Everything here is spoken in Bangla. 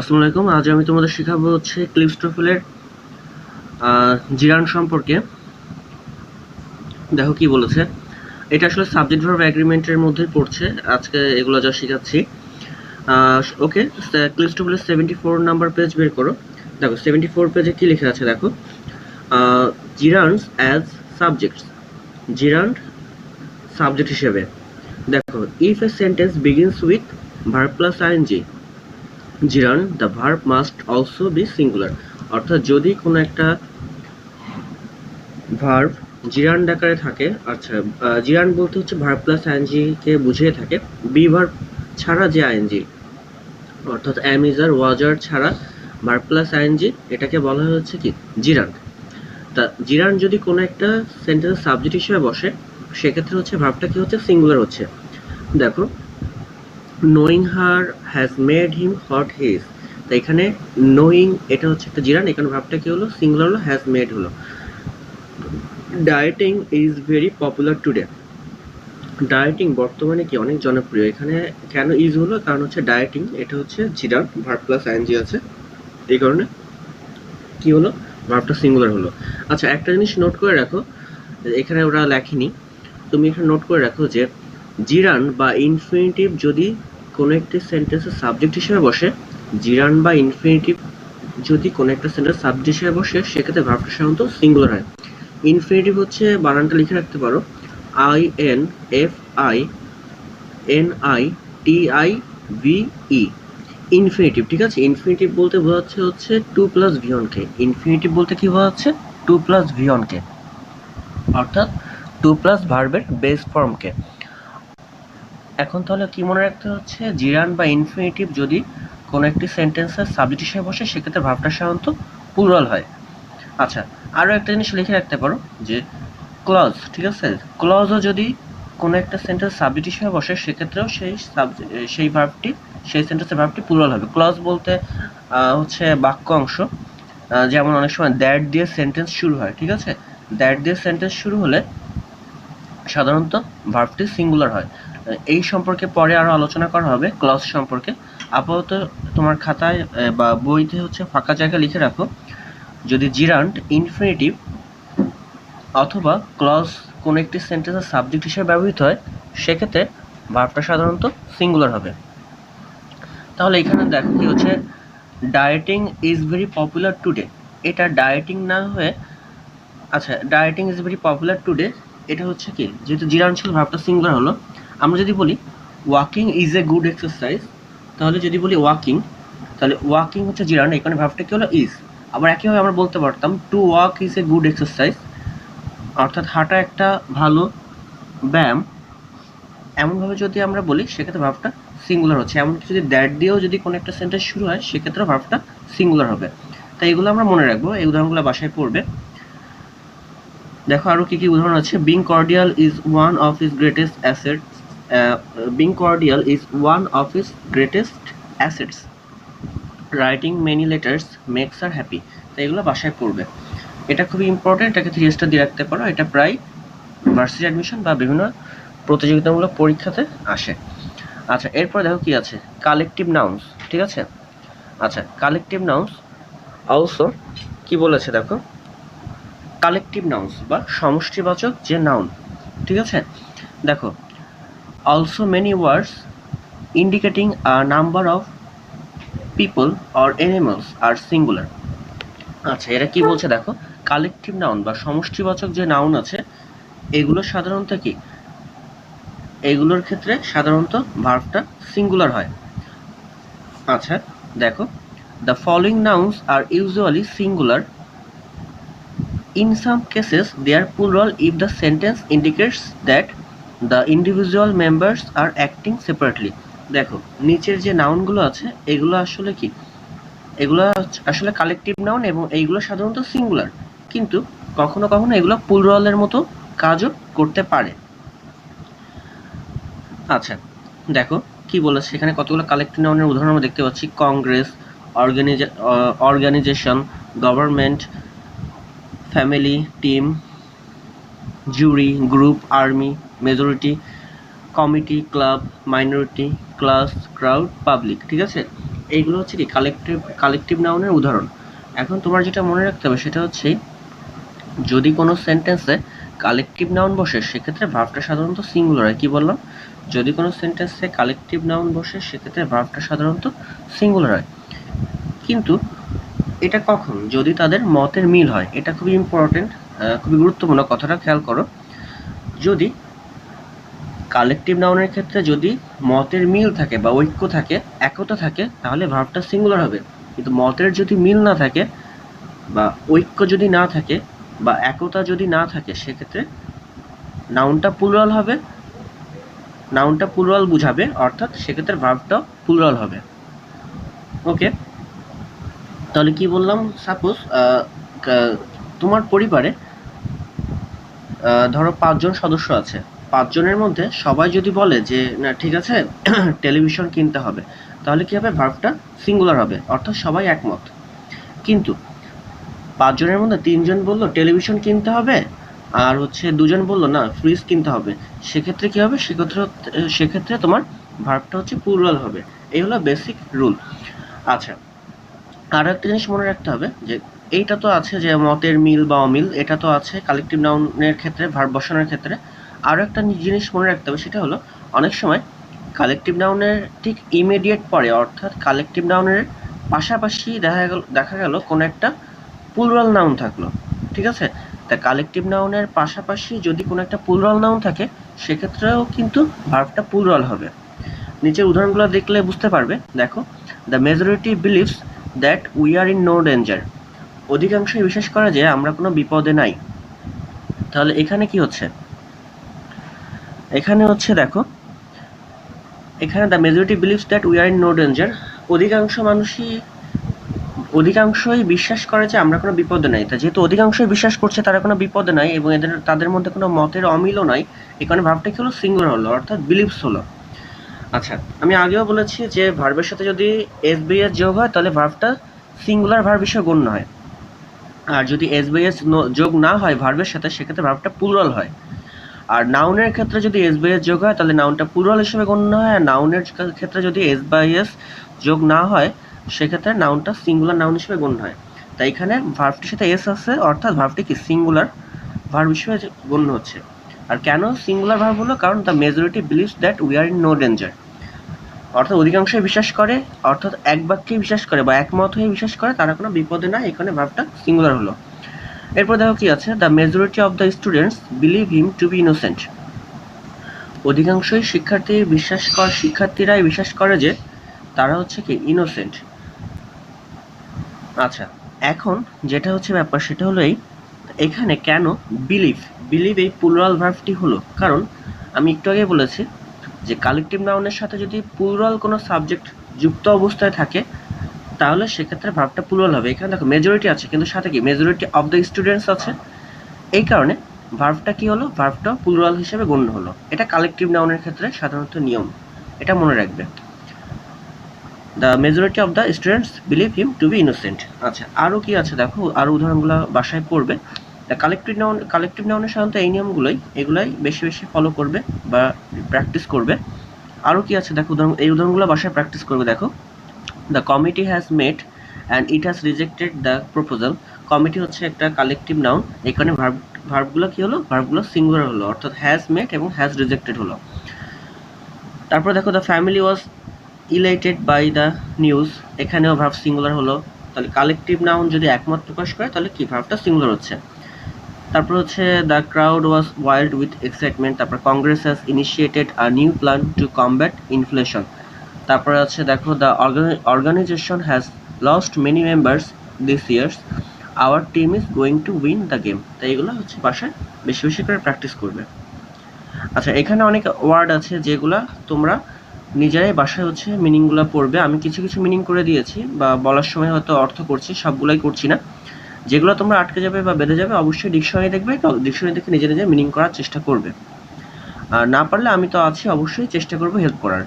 আসসালামু আলাইকুম। আজ আমি তোমাদের শেখাবো হচ্ছে ক্লিপস্টোফেলের জিরান সম্পর্কে। দেখো কি বলেছে। এটা আসলে সাবজেক্ট ভার্ব অ্যাগ্রিমেন্টের মধ্যেই পড়ছে। আজকে এগুলো যা শেখাচ্ছি। ওকে ক্লিপস্টোফেলের সেভেন্টি ফোর নাম্বার পেজ বের করো। দেখো সেভেন্টি ফোর পেজে কি লেখা আছে দেখো। Gerunds as subjects gerund subject হিসেবে। দেখো if a sentence begins with verb plus I N G gerund the verb must also be singular অর্থাৎ যদি কোনো একটা ভার্ব জিরান ডাকারে থাকে আচ্ছা জিরান বলতে হচ্ছে ভার্ব প্লাস আইএনজি কে বুঝিয়ে থাকে। বি ভার্ব ছাড়া যে আইএনজি অর্থাৎ অ্যামিজার ওয়াজার ছাড়া ভার্ব প্লাস আইএনজি এটাকে বলা হচ্ছে কি? জিরান। তা জিরান যদি কোনো একটা সেন্টেন্স সাবজেক্ট হিসেবে বসে, সেক্ষেত্রে হচ্ছে ভার্বটা কি হচ্ছে? সিঙ্গুলার হচ্ছে। দেখো knowing her has made him hot his তো এখানে নোয়িং এটা হচ্ছে একটা জিরান, এখানে ভাবটা কি হলো? সিঙ্গুলার হলো হ্যাজ মেড হলো। Dieting is very popular today dieting বর্তমানে কি অনেক জনপ্রিয়। এখানে কেন ইজ হলো? কারণ হচ্ছে ডায়েটিং এটা হচ্ছে জিরান ভার্ব প্লাস আইএনজি আছে। এই কারণে কি হলো? ভার্বটা সিঙ্গুলার হলো। আচ্ছা একটা জিনিস নোট করে রাখো, এখানে ওরা লেখেনি। তুমি এখানে নোট করে রাখো যে জিরান বা ইনফিনিটিভ যদি কোনো একটি সেন্টেন্সের সাবজেক্ট হিসেবে বসে জিরান বা ইনফিনিটিভ যদি কোনো একটা সেন্টেন্স সাবজেক্ট হিসেবে বসে, সেক্ষেত্রে ভার্বটা সাধারণত সিঙ্গুলার হয়। ইনফিনিটিভ হচ্ছে বানানটা লিখে রাখতে পারো। I N F I N I T I V E infinitive ঠিক আছে? ইনফিনিটিভ বলতে বোঝাচ্ছে হচ্ছে টু প্লাস ভিয়নকে ইনফিনিটিভ বলতে কি বোঝাচ্ছে? টু প্লাস ভিয়নকে অর্থাৎ টু প্লাস ভার্বের বেস ফর্মকে এখন তাহলে কি মনে রাখতে হচ্ছে? জিরান বা ইনফিনিটিভ যদি কোনো একটি সেন্টেন্সের সাবজেক্ট হিসেবে বসে, সেক্ষেত্রে ভাবটা সাধারণত প্লুরাল হয়। আচ্ছা আরও একটা জিনিস লিখে রাখতে পারো, যে ক্লজ ঠিক আছে? ক্লজও যদি কোনো একটা সেন্টেন্স সাবজেক্ট হিসেবে বসে, সেক্ষেত্রেও সেই সাবজেক্ট সেই ভার্বটি সেই সেন্টেন্সের ভার্বটি প্লুরাল হবে। ক্লজ বলতে হচ্ছে বাক্য অংশ। যেমন অনেক সময় দ্যাট দিয়ে সেন্টেন্স শুরু হয়, ঠিক আছে? দ্যাট দিয়ে সেন্টেন্স শুরু হলে সাধারণত ভার্বটি সিঙ্গুলার হয়। এই সম্পর্কে পরে আরও আলোচনা করা হবে। ক্লজ সম্পর্কে। আপাতত তোমার খাতায় বা বইতে হচ্ছে ফাঁকা জায়গা লিখে রাখো। যদি জিরান্ট ইনফিনিটিভ অথবা ক্লজ কোনো একটি সেন্টেন্সের সাবজেক্ট হিসেবে ব্যবহৃত হয়, সেক্ষেত্রে ভার্বটা সাধারণত সিঙ্গুলার হবে। তাহলে এখানে দেখো কি হচ্ছে dieting is very popular today এটা ডায়েটিং না হয়ে আচ্ছা dieting is very popular today এটা হচ্ছে কি? যেহেতু জিরান ছিল ভাবটা সিঙ্গুলার হলো। আমরা যদি বলি walking is a good exercise তাহলে যদি বলি ওয়াকিং তাহলে ওয়াকিং হচ্ছে জিরান এখানে ভাবটা কি হলো? ইজ আবার একইভাবে আমরা বলতে পারতাম to walk is a good exercise অর্থাৎ হাঁটা একটা ভালো ব্যায়াম। এমনভাবে যদি আমরা বলি, সেক্ষেত্রে ভাবটা সিঙ্গুলার হচ্ছে। এমনকি যদি দ্যাট দিয়েও যদি কোনো একটা সেন্টেন্স শুরু হয় সেক্ষেত্রে ভাবটা সিঙ্গুলার হবে। তাই এগুলো আমরা মনে রাখব। এই উদাহরণগুলো বাসায় পড়বে। দেখো আরও কী কী উদাহরণ আছে। Being cordial is one of his greatest assets being cordial is one of his greatest assets writing many letters makes our happy তাই এগুলো বাসায় পড়বে। এটা খুবই ইম্পর্টেন্ট এটাকে থ্রি স্টার দিয়ে রাখতে পারো। এটা প্রায় ভার্সিটি অ্যাডমিশন বা বিভিন্ন প্রতিযোগিতামূলক পরীক্ষাতে আসে। আচ্ছা এরপর দেখো কি আছে? কালেকটিভ নাউন্স ঠিক আছে? আচ্ছা কালেকটিভ নাউন্স অলসো কি বলেছে দেখো? কালেকটিভ নাউন্স বা সমষ্টিবাচক যে নাউন ঠিক আছে? দেখো also many words indicating a number of people or animals are singular আচ্ছা এরা কি বলছে দেখো? কালেকটিভ নাউন বা সমষ্টিবাচক যে নাউন আছে এগুলো সাধারণত কি? এগুলোর ক্ষেত্রে সাধারণত ভার্বটা সিঙ্গুলার হয়। আচ্ছা দেখো। The following nouns are usually singular In some cases, they are plural if the sentence indicates that the individual members are acting separately দেখো, নিচের যে নাউনগুলো আছে, এগুলো আসলে কি? এগুলো আসলে কালেকটিভ নাউন এবং এইগুলো সাধারণত সিঙ্গুলার কিন্তু কখনো কখনো এগুলো প্লুরালের মতো কাজও করতে পারে। আচ্ছা দেখো, কি বলেছে? এখানে কতগুলো কালেকটিভ নাউনের উদাহরণ আমরা দেখতে পাচ্ছি। Congress organise organisation government family team jury group army majority committee club minority class crowd public ঠিক আছে? এইগুলো হচ্ছে কি? কালেকটিভ কালেকটিভ নাউনের উদাহরণ। এখন তোমার যেটা মনে রাখতে হবে সেটা হচ্ছে, যদি কোনো সেন্টেন্সে কালেকটিভ নাউন বসে, সেক্ষেত্রে ভার্বটা সাধারণত সিঙ্গুলার হয়। কি বললাম? যদি কোনো সেন্টেন্সে কালেকটিভ নাউন বসে, সেক্ষেত্রে ভার্বটা সাধারণত সিঙ্গুলার হয়। কিন্তু এটা কখন? যদি তাদের মতের মিল হয়, এটা খুবই ইম্পর্টেন্ট খুবই গুরুত্বপূর্ণ। কথাটা খেয়াল করো। যদি কালেকটিভ নাউনের ক্ষেত্রে যদি মতের মিল থাকে বা ঐক্য থাকে, একতা থাকে, তাহলে ভার্বটা সিঙ্গুলার হবে। কিন্তু মতের যদি মিল না থাকে বা ঐক্য যদি না থাকে বা একতা যদি না থাকে, সেক্ষেত্রে নাউনটা প্লুরাল হবে। নাউনটা প্লুরাল বুঝাবে, অর্থাৎ সেক্ষেত্রে ভার্বটাও প্লুরাল হবে। ওকে তাহলে কি বললাম? সাপোজ তোমার পরিবারে ধরো পাঁচজন সদস্য আছে। পাঁচজনের মধ্যে সবাই যদি বলে যে, না, ঠিক আছে, টেলিভিশন কিনতে হবে, তাহলে কি হবে? ভার্বটা সিঙ্গুলার হবে, অর্থাৎ সবাই একমত। কিন্তু পাঁচজনের মধ্যে তিনজন বলল, টেলিভিশন কিনতে হবে, আর হচ্ছে দুজন বলল, না, ফ্রিজ কিনতে হবে, সেক্ষেত্রে কি হবে? সেক্ষেত্রে সেক্ষেত্রে তোমার ভার্বটা হচ্ছে প্লুরাল হবে। এই হলো বেসিক রুল আচ্ছা আরও একটা জিনিস মনে রাখতে হবে, যে এইটা তো আছে যে মতের মিল বা অমিল, এটা তো আছে কালেকটিভ নাউনের ক্ষেত্রে ভার্ব বসানোর ক্ষেত্রে। আরও একটা জিনিস মনে রাখতে হবে, সেটা হলো অনেক সময় কালেকটিভ নাউনের ঠিক ইমিডিয়েট পরে, অর্থাৎ কালেকটিভ নাউনের পাশাপাশি দেখা গেল দেখা গেল কোনো একটা প্লুরাল নাউন থাকল, ঠিক আছে? তা কালেকটিভ নাউনের পাশাপাশি যদি কোনো একটা প্লুরাল নাউন থাকে, সেক্ষেত্রেও কিন্তু ভার্বটা প্লুরাল হবে। নিচের উদাহরণগুলো দেখলে বুঝতে পারবে। দেখো the majority believes that we are in no danger অধিকাংশই বিশ্বাস করে যে আমরা কোনো বিপদে নাই। তাহলে এখানে কি হচ্ছে? এখানে হচ্ছে দেখো, এখানে the majority believes that we are in no danger অধিকাংশ মানুষই, অধিকাংশই বিশ্বাস করে যে আমরা কোনো বিপদে নাই। তা যেহেতু অধিকাংশই বিশ্বাস করছে, তারা কোনো বিপদে নাই এবং এদের, তাদের মধ্যে কোনো মতের অমিলও নাই এখানে ভাবটা কি হলো? সিঙ্গুলার হলো, অর্থাৎ বিলিভস হলো। আচ্ছা আমি আগেও বলেছি যে ভার্বের সাথে যদি এস বি এস যোগ হয়, তাহলে ভার্বটা সিঙ্গুলার ভার্ব হিসেবে গণ্য হয়। আর যদি এস বি এস যোগ না হয় ভার্বের সাথে, সেক্ষেত্রে ভার্বটা প্লুরাল হয়। আর নাউনের ক্ষেত্রে যদি এস বাই এস যোগ হয়, তাহলে নাউনটা প্লুরাল হিসেবে গণ্য হয়, আর নাউনের ক্ষেত্রে যদি এস বাই এস যোগ না হয়, সেক্ষেত্রে নাউনটা সিঙ্গুলার নাউন হিসেবে গণ্য হয়। তাই এখানে ভার্বটির সাথে এস আছে, অর্থাৎ ভার্বটি কি? সিঙ্গুলার ভার্ব হিসেবে গণ্য হচ্ছে। আর কেন সিঙ্গুলার ভার্ব হলো? কারণ the majority believes that we are in no danger অর্থাৎ অধিকাংশই বিশ্বাস করে, অর্থাৎ এক বাক্যে বিশ্বাস করে বা একমত হয়ে বিশ্বাস করে, তারা কোনো বিপদে না এখানে ভার্বটা সিঙ্গুলার হলো। এরপর দেখো কি আছে? The majority of the students believe him to be innocent অধিকাংশই শিক্ষার্থী বিশ্বাস কর শিক্ষার্থীরাই বিশ্বাস করে যে তারা হচ্ছে কি? ইনোসেন্ট আচ্ছা এখন যেটা হচ্ছে ব্যাপার সেটা হলো এই, এখানে কেন বিলিভ বিলিভ এই প্লুরাল ভার্বটি হলো? কারণ আমি একটু আগে বলেছি যে কালেকটিভ নাউনের সাথে যদি প্লুরাল কোনো সাবজেক্ট যুক্ত অবস্থায় থাকে তাহলে সেক্ষেত্রে ভার্বটা প্লুরাল হবে। এখানে দেখো মেজরিটি আছে, কিন্তু সাথে কি? মেজরিটি অফ দ্য স্টুডেন্টস আছে। এই কারণে ভার্ভটা কি হলো? ভার্ভটা প্লুরাল হিসেবে গণ্য হলো। এটা কালেকটিভ নাউনের ক্ষেত্রে সাধারণত নিয়ম। এটা মনে রাখবে। The majority of the students believe him to be innocent আচ্ছা আরও কি আছে দেখো? আরও উদাহরণগুলো বাসায় পড়বে। দ্য কালেকটিভ নাউন কালেকটিভ নাউনের সাধারণত এই নিয়মগুলোই, এগুলাই বেশি বেশি ফলো করবে বা প্র্যাকটিস করবে। আরও কি আছে? দেখো, উদাহরণ, এই উদাহরণগুলো বাসায় প্র্যাকটিস করবে, দেখো। The committee has met and it has rejected the proposal committee হচ্ছে একটা কালেকটিভ নাউন এখানে ভার্ব ভার্বগুলো কি হলো? ভার্বগুলো সিঙ্গুলার হলো, অর্থাৎ হ্যাজ মেট এবং হ্যাজ রিজেক্টেড হলো। তারপর দেখো the family was elated by the news এখানেও ভার্ব সিঙ্গুলার হলো। তাহলে কালেকটিভ নাউন যদি একমত প্রকাশ করে, তাহলে কি? ভার্বটা সিঙ্গুলার হচ্ছে। তারপর হচ্ছে the crowd was wild with excitement তারপর Congress has initiated a new plan to combat inflation তারপরে আছে দেখো the organisation has lost many members this years our team is going to win the game তাই এগুলো হচ্ছে বাসায় বেশি বেশি করে প্র্যাকটিস করবে। আচ্ছা এখানে অনেক ওয়ার্ড আছে যেগুলো তোমরা নিজেরাই বাসায় হচ্ছে মিনিংগুলো পড়বে। আমি কিছু কিছু মিনিং করে দিয়েছি বা বলার সময় হয়তো অর্থ করছি, সবগুলাই করছি না। যেগুলো তোমরা আটকে যাবে বা বেঁধে যাবে অবশ্যই ডিকশনারি দেখবে ডিকশনারি দেখে নিজে নিজে মিনিং করার চেষ্টা করবে। আর না পারলে আমি তো আছি, অবশ্যই চেষ্টা করব হেল্প করার।